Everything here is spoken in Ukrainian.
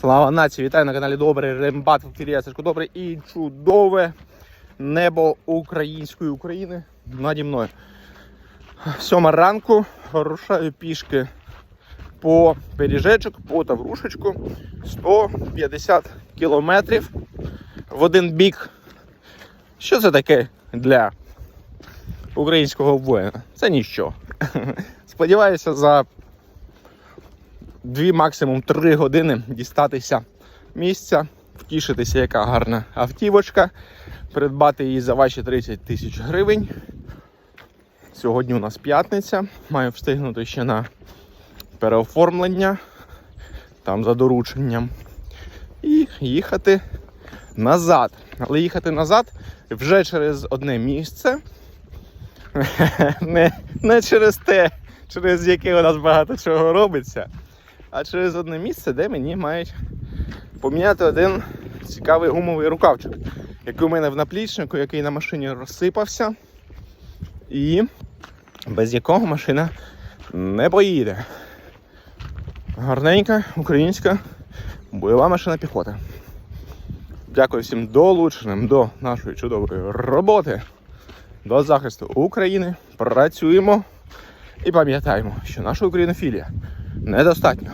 Слава нації! Вітаю на каналі Добрий Рембат в ефірі, я Сашко Добрий і чудове небо української України наді мною. Сьома ранку рушаю пішки по пиріжечок, по Таврушечку 150 кілометрів в один бік. Що це таке для українського воїна? Це ніщо. Сподіваюся, за дві, максимум три години дістатися місця, втішитися, яка гарна автівочка, придбати її за ваші 30 тисяч гривень. Сьогодні у нас п'ятниця. Маю встигнути ще на переоформлення, там за дорученням. І їхати назад. Але їхати назад вже через одне місце. Не, не через те, через яке у нас багато чого робиться, а через одне місце, де мені мають поміняти один цікавий гумовий рукавчик, який у мене в наплічнику, який на машині розсипався, і без якого машина не поїде. Гарненька українська бойова машина піхоти. Дякую всім долученим до нашої чудової роботи, до захисту України. Працюємо і пам'ятаємо, що наша українофілія недостатньо.